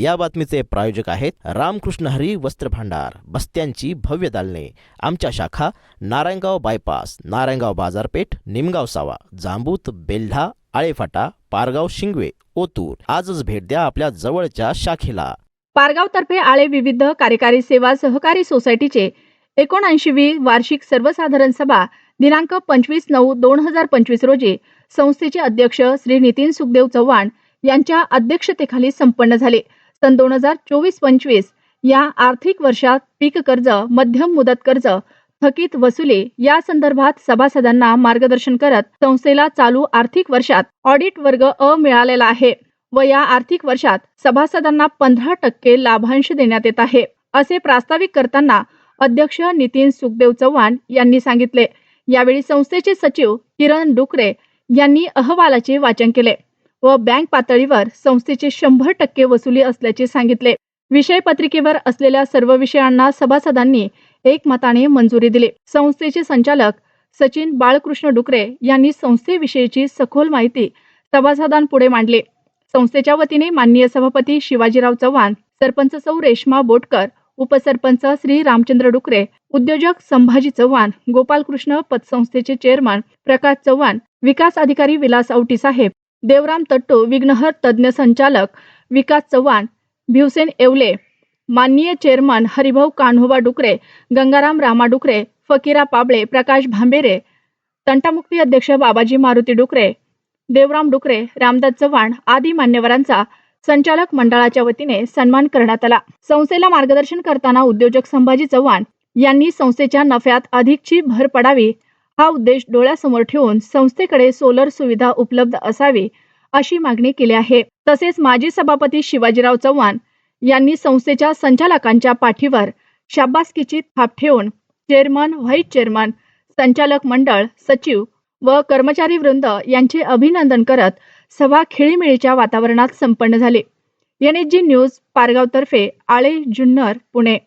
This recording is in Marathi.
या बातमीचे प्रायोजक आहेत रामकृष्ण हरी वस्त्र भांडार बस्त्यांची भव्य दालने. आमच्या शाखा नारायणगाव बायपास नारायणगाव बाजारपेठ निमगाव सावा जांबूत बेल्ढा आळेफाटा पारगाव शिंगवे ओतूर. आजच भेट द्या आपल्या जवळच्या शाखेला. पारगावतर्फे आळे विविध कार्यकारी सेवा सहकारी सोसायटीचे एकोणऐंशीवी वार्षिक सर्वसाधारण सभा दिनांक पंचवीस नऊ दोन हजार पंचवीस रोजी संस्थेचे अध्यक्ष श्री नितीन सुखदेव चव्हाण यांच्या अध्यक्षतेखाली संपन्न झाले. सन दोन हजार चोवीस पंचवीस या आर्थिक वर्षात पीक कर्ज मध्यम मुदत कर्ज थकीत वसुली या संदर्भात सभासदांना मार्गदर्शन करत संस्थेला चालू आर्थिक वर्षात ऑडिट वर्ग अ मिळालेला आहे व या आर्थिक वर्षात सभासदांना पंधरा टक्के लाभांश देण्यात येत आहे. असे प्रास्ताविक करताना अध्यक्ष नितीन सुखदेव चव्हाण यांनी सांगितले. यावेळी संस्थेचे सचिव किरण डुकरे यांनी अहवालाचे वाचन केले. व बँक पातळीवर संस्थेचे शंभर टक्के वसुली असल्याचे सांगितले. विषय पत्रिकेवर असलेल्या सर्व विषयांना सभासदांनी एकमताने मंजुरी दिली. संस्थेचे संचालक सचिन बाळकृष्ण डुकरे यांनी संस्थेविषयीची सखोल माहिती सभासदांपुढे मांडली. संस्थेच्या वतीने माननीय सभापती शिवाजीराव चव्हाण सरपंच सौ रेश्मा बोटकर उपसरपंच श्री रामचंद्र डुकरे उद्योजक संभाजी चव्हाण गोपालकृष्ण पतसंस्थेचे चेअरमन प्रकाश चव्हाण विकास अधिकारी विलास औटी साहेब देवराम तट्टू विघ्नहर तज्ज्ञ संचालक विकास चव्हाण भिवसेन येवले माननीय चेअरमन हरिभाऊ कान्होबा डुकरे गंगाराम रामा डुकरे फकीरा पाबळे प्रकाश भांबेरे तंटामुक्ती अध्यक्ष बाबाजी मारुती डुकरे देवराम डुकरे रामदास चव्हाण आदी मान्यवरांचा संचालक मंडळाच्या वतीने सन्मान करण्यात आला. संस्थेला मार्गदर्शन करताना उद्योजक संभाजी चव्हाण यांनी संस्थेच्या नफ्यात अधिकची भर पडावी हा उद्देश डोळ्यासमोर ठेवून संस्थेकडे सोलर सुविधा उपलब्ध असावी अशी मागणी केली आहे. तसेच माजी सभापती शिवाजीराव चव्हाण यांनी संस्थेच्या संचालकांच्या पाठीवर शाबासकीची थाप ठेवून चेअरमन व्हाईस चेअरमन संचालक मंडळ सचिव व कर्मचारी वृंद यांचे अभिनंदन करत सभा खेळीमेळीच्या वातावरणात संपन्न झाली. जी न्यूज पारगावतर्फे आळे जुन्नर पुणे.